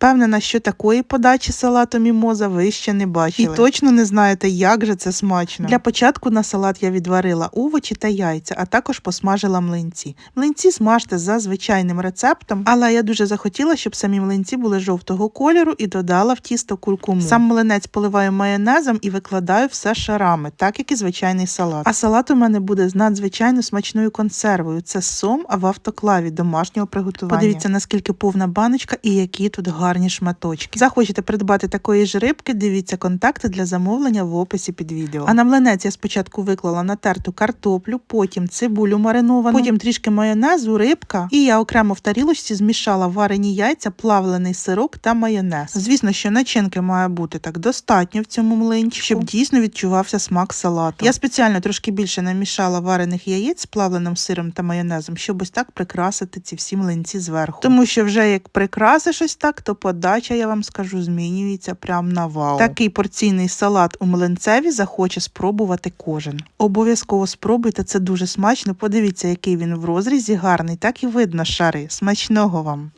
Впевнена, що такої подачі салату мімоза ви ще не бачили. І точно не знаєте, як же це смачно. Для початку на салат я відварила овочі та яйця, а також посмажила млинці. Млинці смажте за звичайним рецептом, але я дуже захотіла, щоб самі млинці були жовтого кольору і додала в тісто куркуму. Сам млинець поливаю майонезом і викладаю все шарами, так як і звичайний салат. А салат у мене буде з надзвичайно смачною консервою. Це сом в автоклаві домашнього приготування. Подивіться, наскільки повна баночка і які тут гарні шматочки. Захочете придбати такої ж рибки, дивіться контакти для замовлення в описі під відео. А на млинець я спочатку виклала натерту картоплю, потім цибулю мариновану, потім трішки майонезу, рибка, і я окремо в тарілочці змішала варені яйця, плавлений сирок та майонез. Звісно, що начинки має бути так достатньо в цьому млинчику, щоб дійсно відчувався смак салату. Я спеціально трошки більше намішала варених яєць з плавленим сиром та майонезом, щоб ось так прикрасити ці всі млинці зверху. Тому що вже як прикрасиш ось так, то подача, я вам скажу, змінюється прям на вау. Такий порційний салат у млинцеві захоче спробувати кожен. Обов'язково спробуйте, це дуже смачно. Подивіться, який він в розрізі гарний, так і видно шари. Смачного вам!